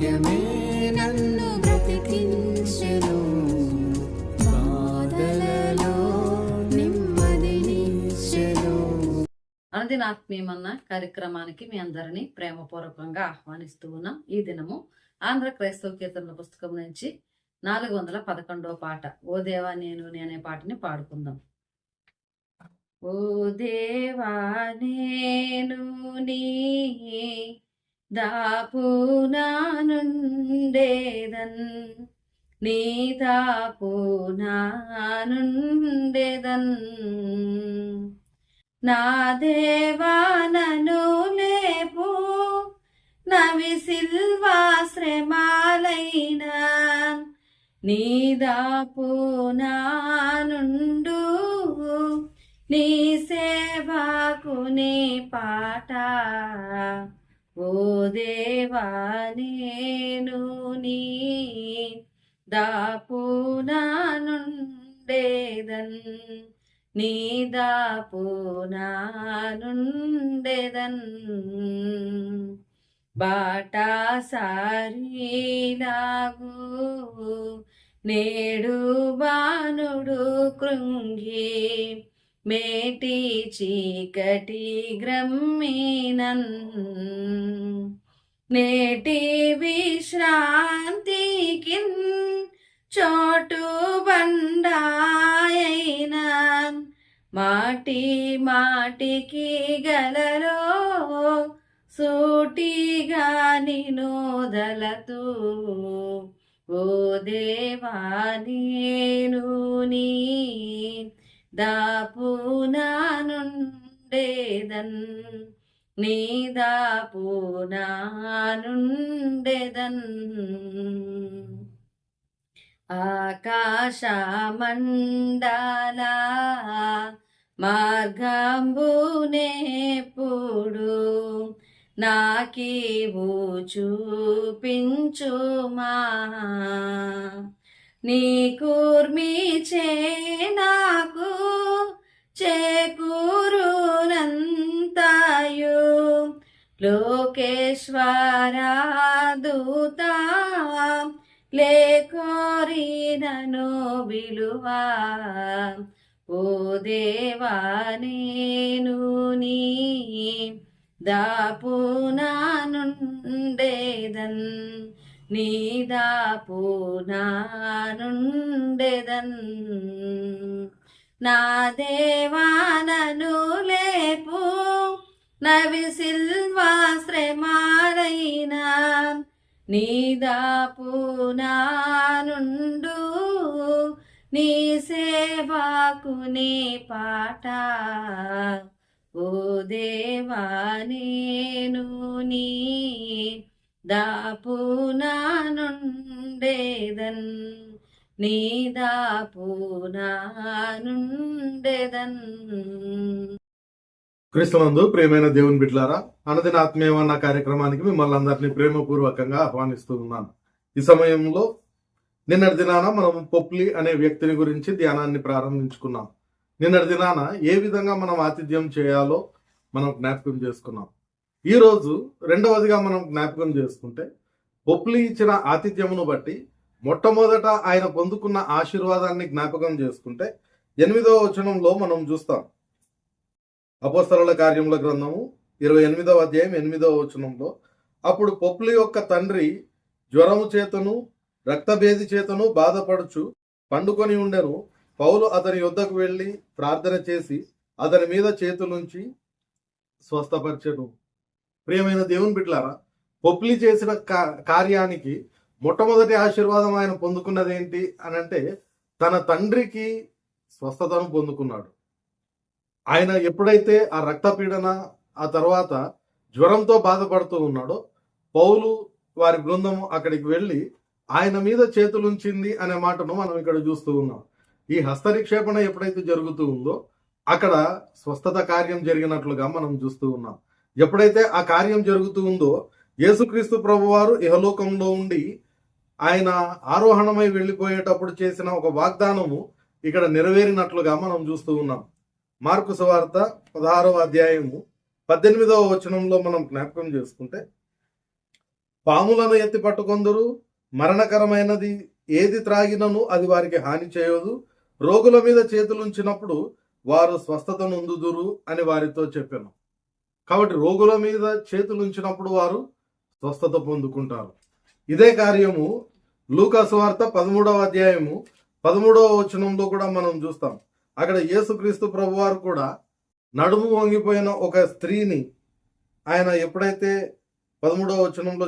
వాక్యమే నన్ను బ్రతికించెను. కార్యక్రమానికి మీ అందరినీ ప్రేమపూర్వకంగా ఆహ్వానిస్తూ ఉన్నాం. ఈ దినము ఆంధ్ర క్రైస్తవ కీర్తనల పుస్తకం నుంచి నాలుగు వందల పదకొండవ పాట ఓ దేవా నేను అనే పాటని పాడుకుందాం. ఓ దేవా నేను నీ దాపునానుండేదన్ నీ దాపునానుండేదన్. నా దేవా నను లేపు నవి సిల్వాశ్రమాలైన నీ దాపు నానుండు నీ సేవకు నీ పాట. ఓ దేవా నేను నీ దాపునా నుండేదన్ నీ దాపునా నుండేదన్ బాటా సారీలాగు నేడు బాణుడు కృంగి మేటి చీకటి గ్రమ్మినన్. నేటి విశ్రాంతికి చోటు బండాయైనా మాటి మాటికి గలలో సూటిగా నినోదలతూ. ఓ దేవా నేను నీ దాపు నానుండేదన్ నీ దాపు నానుండేదన్ ఆకాశమండల మార్గంబునేప్పుడు నాకీవు చూపించుమా నీ కూర్మి చే నాకు చేకూరునంతయు. లోకేశ్వరా దూత లేకోరినను విలువా. ఓ దేవా నేను నీ దాపు నానుండేదన్ నీ నా దేవానను లేపు నవి సిల్వాశ్రమాలైనా నీ నానుండు నీ సేవాకు నీ పాట. ఓ దేవా నేను నీ దాపు నానుండేదన్ నీ దాపు నానుండేదన్ క్రీస్తునందు ప్రేమైన దేవుని బిడ్లారా అనదిన ఆత్మీయమన్న కార్యక్రమానికి మిమ్మల్ని అందరినీ ప్రేమపూర్వకంగా ఆహ్వానిస్తూ ఉన్నాను. ఈ సమయంలో నిన్నటి దినాన మనం పొప్లి అనే వ్యక్తిని గురించి ధ్యానాన్ని ప్రారంభించుకున్నాం. నిన్నటి దినాన ఏ విధంగా మనం ఆతిథ్యం చేయాలో మనం జ్ఞాపకం చేసుకున్నాం. ఈరోజు రెండవదిగా మనం జ్ఞాపకం చేసుకుంటే పొప్లి ఇచ్చిన ఆతిథ్యమును బట్టి మొట్టమొదట ఆయన పొందుకున్న ఆశీర్వాదాన్ని జ్ఞాపకం చేసుకుంటే ఎనిమిదవ వచనంలో మనం చూస్తాం. అపోస్తరుల కార్యముల గ్రంథము ఇరవై ఎనిమిదవ అధ్యాయం ఎనిమిదవ వచనంలో అప్పుడు పొప్లి యొక్క తండ్రి జ్వరము చేతను రక్తభేది చేతను బాధపడుచు పండుకొని ఉండెను. పౌలు అతని యొద్దకు వెళ్ళి ప్రార్థన చేసి అతని మీద చేతులుంచి స్వస్థపరచెను. ప్రియమైన దేవుని బిడ్డలారా పొప్లి చేసిన కార్యానికి మొట్టమొదటి ఆశీర్వాదం ఆయన పొందుకున్నది ఏంటి అని అంటే తన తండ్రికి స్వస్థతను పొందుకున్నాడు. ఆయన ఎప్పుడైతే ఆ రక్తపీడన ఆ తర్వాత జ్వరంతో బాధపడుతూ ఉన్నాడో పౌలు వారి బృందం అక్కడికి వెళ్ళి ఆయన మీద చేతులుంచింది అనే మాటను మనం ఇక్కడ చూస్తూ ఉన్నాం. ఈ హస్తనిక్షేపణ ఎప్పుడైతే జరుగుతూ ఉందో అక్కడ స్వస్థత కార్యం జరిగినట్లుగా మనం చూస్తూ ఉన్నాం. ఎప్పుడైతే ఆ కార్యం జరుగుతూ ఉందో యేసుక్రీస్తు ప్రభువారు ఇహలోకంలో ఉండి ఆయన ఆరోహణమై వెళ్ళిపోయేటప్పుడు చేసిన ఒక వాగ్దానము ఇక్కడ నెరవేరినట్లుగా మనం చూస్తూ ఉన్నాం. మార్కు సువార్త పదహారవ అధ్యాయము పద్దెనిమిదవ వచనంలో మనం జ్ఞాపకం చేసుకుంటే పాములను ఎత్తి పట్టుకొందురు మరణకరమైనది ఏది త్రాగినను అది వారికి హాని చేయదు రోగుల మీద చేతులుంచినప్పుడు వారు స్వస్థత నొందుదురు అని వారితో చెప్పాను. కాబట్టి రోగుల మీద చేతులు ఉంచినప్పుడు వారు స్వస్థత పొందుకుంటారు. ఇదే కార్యము లూకాసు వార్త పదమూడవ అధ్యాయము పదమూడవ వచనంలో కూడా మనం చూస్తాం. అక్కడ యేసుక్రీస్తు ప్రభువారు కూడా నడుము వంగిపోయిన ఒక స్త్రీని ఆయన ఎప్పుడైతే పదమూడవ వచనంలో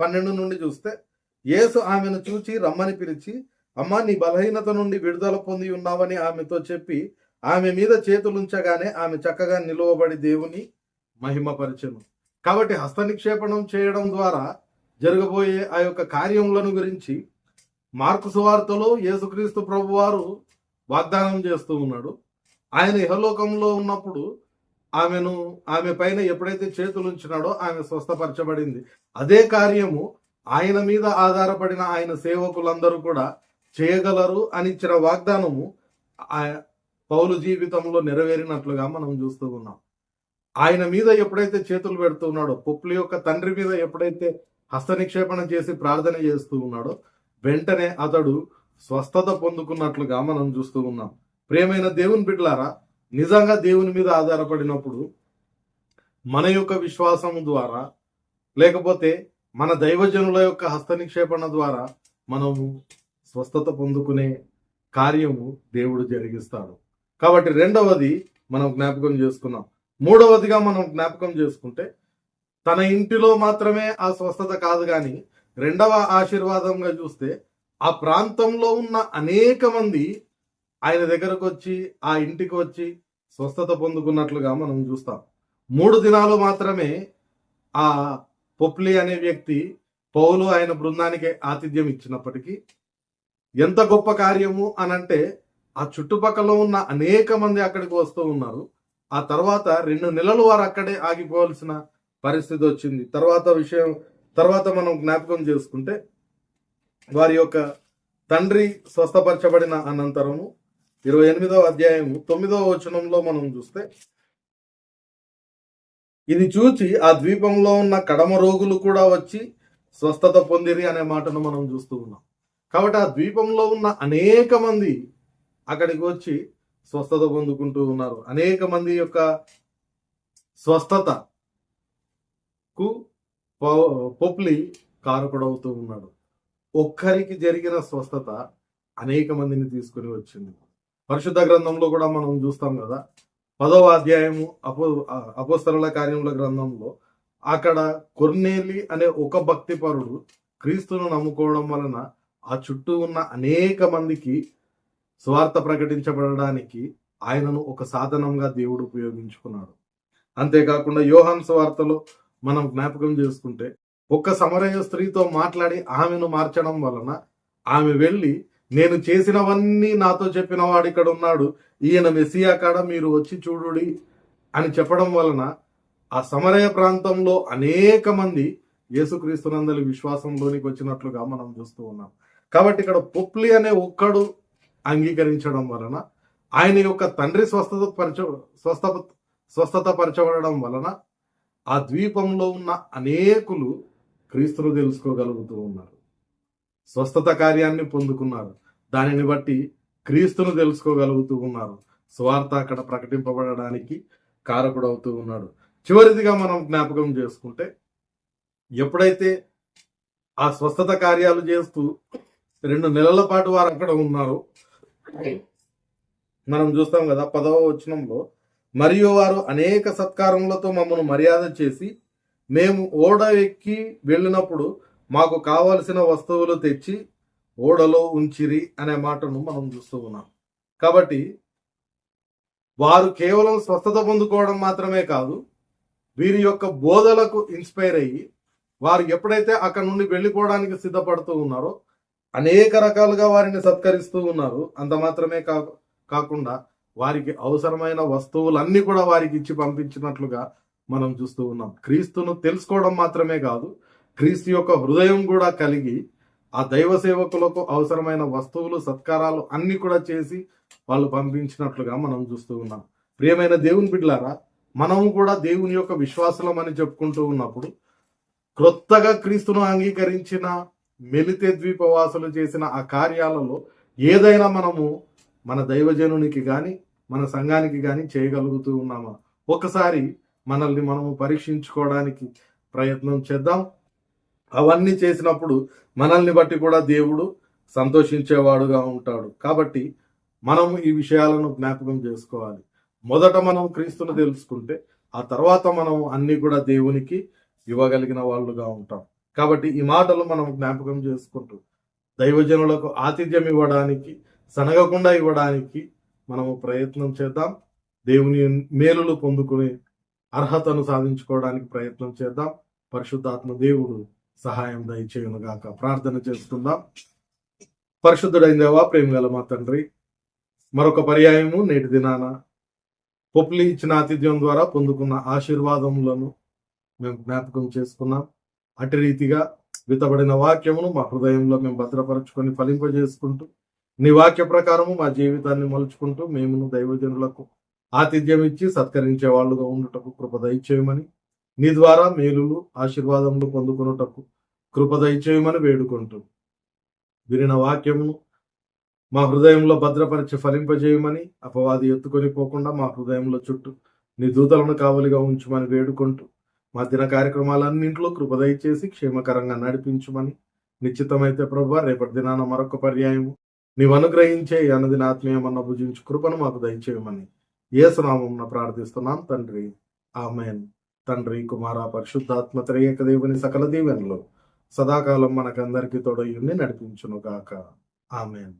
పన్నెండు నుండి చూస్తే యేసు ఆమెను చూచి రమ్మని పిలిచి అమ్మ నీ బలహీనత నుండి విడుదల పొంది ఉన్నావని ఆమెతో చెప్పి ఆమె మీద చేతులుంచగానే ఆమె చక్కగా నిలువబడి దేవుని మహిమపరచను. కాబట్టి హస్త నిక్షేపణం చేయడం ద్వారా జరగబోయే ఆ యొక్క కార్యములను గురించి మార్కు సువార్తలో యేసుక్రీస్తు ప్రభువారు వాగ్దానం చేస్తూ ఉన్నాడు. ఆయన ఇహలోకంలో ఉన్నప్పుడు ఆమెను ఆమె పైన ఎప్పుడైతే చేతులు ఉంచినాడో ఆమె స్వస్థపరచబడింది. అదే కార్యము ఆయన మీద ఆధారపడిన ఆయన సేవకులందరూ కూడా చేయగలరు అని ఇచ్చిన వాగ్దానము ఆ- పౌలు జీవితంలో నెరవేరినట్లుగా మనం చూస్తూ ఉన్నాం. ఆయన మీద ఎప్పుడైతే చేతులు పెడుతూ ఉన్నాడో పొప్పుల యొక్క తండ్రి మీద ఎప్పుడైతే హస్తనిక్షేపణ చేసి ప్రార్థన చేస్తూ ఉన్నాడో వెంటనే అతడు స్వస్థత పొందుకున్నట్లుగా మనం చూస్తూ ఉన్నాం. ప్రేమైన దేవుని బిడ్డలారా నిజంగా దేవుని మీద ఆధారపడినప్పుడు మన యొక్క విశ్వాసం ద్వారా లేకపోతే మన దైవజనుల యొక్క హస్త నిక్షేపణ ద్వారా మనము స్వస్థత పొందుకునే కార్యము దేవుడు జరిగిస్తాడు. కాబట్టి రెండవది మనం జ్ఞాపకం చేసుకున్నాం. మూడవదిగా మనం జ్ఞాపకం చేసుకుంటే తన ఇంటిలో మాత్రమే ఆ స్వస్థత కాదు కానీ రెండవ ఆశీర్వాదంగా చూస్తే ఆ ప్రాంతంలో ఉన్న అనేక మంది ఆయన దగ్గరకు వచ్చి ఆ ఇంటికి వచ్చి స్వస్థత పొందుకున్నట్లుగా మనం చూస్తాం. మూడు దినాలు మాత్రమే ఆ పొప్లి అనే వ్యక్తి పౌలు ఆయన బృందానికి ఆతిథ్యం ఇచ్చినప్పటికీ ఎంత గొప్ప కార్యము అనంటే ఆ చుట్టుపక్కల ఉన్న అనేక మంది అక్కడికి వస్తూ ఉన్నారు. ఆ తర్వాత రెండు నెలలు వారు అక్కడే ఆగిపోవాల్సిన పరిస్థితి వచ్చింది. తర్వాత విషయం తర్వాత మనం జ్ఞాపకం చేసుకుంటే వారి యొక్క తండ్రి స్వస్థపరచబడిన అనంతరము ఇరవై ఎనిమిదవ అధ్యాయము తొమ్మిదవ వచనంలో మనం చూస్తే ఇది చూచి ఆ ద్వీపంలో ఉన్న కడమ రోగులు కూడా వచ్చి స్వస్థత పొందిరి అనే మాటను మనం చూస్తూ ఉన్నాం. కాబట్టి ఆ ద్వీపంలో ఉన్న అనేక మంది అక్కడికి వచ్చి స్వస్థత పొందుకుంటూ ఉన్నారు అనేక మంది యొక్క స్వస్థత కు పొప్లి కారకుడవుతూ ఉన్నాడు. ఒక్కరికి జరిగిన స్వస్థత అనేక మందిని తీసుకుని వచ్చింది. పరిశుద్ధ గ్రంథంలో కూడా మనం చూస్తాం కదా పదవ అధ్యాయము అపో అపోస్తరుల కార్యముల గ్రంథంలో అక్కడ కొర్నేలి అనే ఒక భక్తిపరుడు క్రీస్తును నమ్ముకోవడం వలన ఆ చుట్టూ ఉన్న అనేక మందికి స్వార్థ ప్రకటించబడడానికి ఆయనను ఒక సాధనంగా దేవుడు ఉపయోగించుకున్నాడు. అంతేకాకుండా యోహాన్ స్వార్థలో మనం జ్ఞాపకం చేసుకుంటే ఒక్క సమరయ స్త్రీతో మాట్లాడి ఆమెను మార్చడం వలన ఆమె వెళ్ళి నేను చేసినవన్నీ నాతో చెప్పిన వాడు ఇక్కడ ఉన్నాడు. ఈయన మెస్సియా కాడ మీరు వచ్చి చూడుడి అని చెప్పడం వలన ఆ సమరయ ప్రాంతంలో అనేక మంది యేసుక్రీస్తునందలి విశ్వాసంలోనికి వచ్చినట్లుగా మనం చూస్తూ ఉన్నాం. కాబట్టి ఇక్కడ పొప్లి అనే ఒక్కడు అంగీకరించడం వలన ఆయన యొక్క తండ్రి స్వస్థత పరచ స్వస్థ స్వస్థత పరచబడడం వలన ఆ ద్వీపంలో ఉన్న అనేకులు క్రీస్తులు తెలుసుకోగలుగుతూ ఉన్నారు. స్వస్థత కార్యాన్ని పొందుకున్నారు. దానిని బట్టి క్రీస్తును తెలుసుకోగలుగుతూ ఉన్నారు. స్వార్థ అక్కడ ప్రకటింపబడడానికి కారకుడవుతూ ఉన్నాడు. చివరిదిగా మనం జ్ఞాపకం చేసుకుంటే ఎప్పుడైతే ఆ స్వస్థత కార్యాలు చేస్తూ రెండు నెలల పాటు వారు అక్కడ ఉన్నారు మనం చూస్తాం కదా పదవ వచనంలో మరియు వారు అనేక సత్కారములతో మమ్మల్ని మర్యాద చేసి మేము ఓడ ఎక్కి వెళ్ళినప్పుడు మాకు కావలసిన వస్తువులు తెచ్చి ఓడలో ఉంచిరి అనే మాటను మనం చూస్తూ ఉన్నాం. కాబట్టి వారు కేవలం స్వస్థత పొందుకోవడం మాత్రమే కాదు వీరి యొక్క బోధలకు ఇన్స్పైర్ అయ్యి వారు ఎప్పుడైతే అక్కడ నుండి వెళ్ళిపోవడానికి సిద్ధపడుతూ ఉన్నారో అనేక రకాలుగా వారిని సత్కరిస్తూ ఉన్నారు. అంత మాత్రమే కా కాకుండా వారికి అవసరమైన వస్తువులన్నీ కూడా వారికి ఇచ్చి పంపించినట్లుగా మనం చూస్తూ ఉన్నాం. క్రీస్తును తెలుసుకోవడం మాత్రమే కాదు క్రీస్తు యొక్క హృదయం కూడా కలిగి ఆ దైవ సేవకులకు అవసరమైన వస్తువులు సత్కారాలు అన్ని కూడా చేసి వాళ్ళు పంపించినట్లుగా మనం చూస్తూ ఉన్నాం. ప్రియమైన దేవుని బిడ్డలారా మనము కూడా దేవుని యొక్క విశ్వాసులం అని చెప్పుకుంటూ ఉన్నప్పుడు క్రొత్తగా క్రీస్తును అంగీకరించిన మెలితే ద్వీపవాసులు చేసిన ఆ కార్యాలలో ఏదైనా మనము మన దైవజనునికి కానీ మన సంఘానికి కానీ చేయగలుగుతూ ఉన్నామా? ఒకసారి మనల్ని మనము పరీక్షించుకోవడానికి ప్రయత్నం చేద్దాం. అవన్నీ చేసినప్పుడు మనల్ని బట్టి కూడా దేవుడు సంతోషించేవాడుగా ఉంటాడు. కాబట్టి మనం ఈ విషయాలను జ్ఞాపకం చేసుకోవాలి. మొదట మనం క్రీస్తును తెలుసుకుంటే ఆ తర్వాత మనం అన్ని కూడా దేవునికి ఇవ్వగలిగిన వాళ్ళుగా ఉంటాం. కాబట్టి ఈ మాటలు మనం జ్ఞాపకం చేసుకుంటూ దైవజనులకు ఆతిథ్యం ఇవ్వడానికి సనగకుండా ఇవ్వడానికి మనము ప్రయత్నం చేద్దాం. దేవుని మేలులు పొందుకునే అర్హతను సాధించుకోవడానికి ప్రయత్నం చేద్దాం. పరిశుద్ధాత్మ దేవుడు సహాయం దయచేయునుగాక. ప్రార్థన చేసుకుందాం. పరిశుద్ధుడైన దేవా ప్రేమ గల మా తండ్రి మరొక పర్యాయము నేటి దినాన పొప్పులి ఇచ్చిన ఆతిథ్యం ద్వారా పొందుకున్న ఆశీర్వాదములను మేము జ్ఞాపకం చేసుకున్నాం. అటు రీతిగా వితబడిన వాక్యమును మా హృదయంలో మేము భద్రపరచుకొని ఫలింపజేసుకుంటూ నీ వాక్య ప్రకారము మా జీవితాన్ని మలుచుకుంటూ మేమును దైవజనులకు ఆతిథ్యం ఇచ్చి సత్కరించే వాళ్ళుగా ఉండుటకు కృప దయచేయమని నీ ద్వారా మేలులు ఆశీర్వాదములు పొందుకున్నటకు కృప దయచేయమని వేడుకుంటూ విరిన వాక్యమును మా హృదయంలో భద్రపరిచి ఫలింపజేయమని అపవాది ఎత్తుకొని పోకుండా మా హృదయంలో చుట్టూ నీ దూతలను కావలిగా ఉంచుమని వేడుకుంటూ మా దిన కార్యక్రమాలన్నింటిలో కృపదయచేసి క్షేమకరంగా నడిపించుమని. నిశ్చితమైతే ప్రభా రేపటి దినాన మరొక పర్యాయము. నీవు అనుగ్రహించే ఈ అనుదిన ఆత్మీయమన్న భుజించు కృపను మాకు దయచేయమని. ఏసునామం ప్రార్థిస్తున్నాం తండ్రి. ఆమెన్. తండ్రి కుమార పరిశుద్ధాత్మ త్రేయక దేవుని సకల దీవెనలు సదాకాలం మనకందరికీ తోడయుండి నడిపించును గాక ఆమెన్.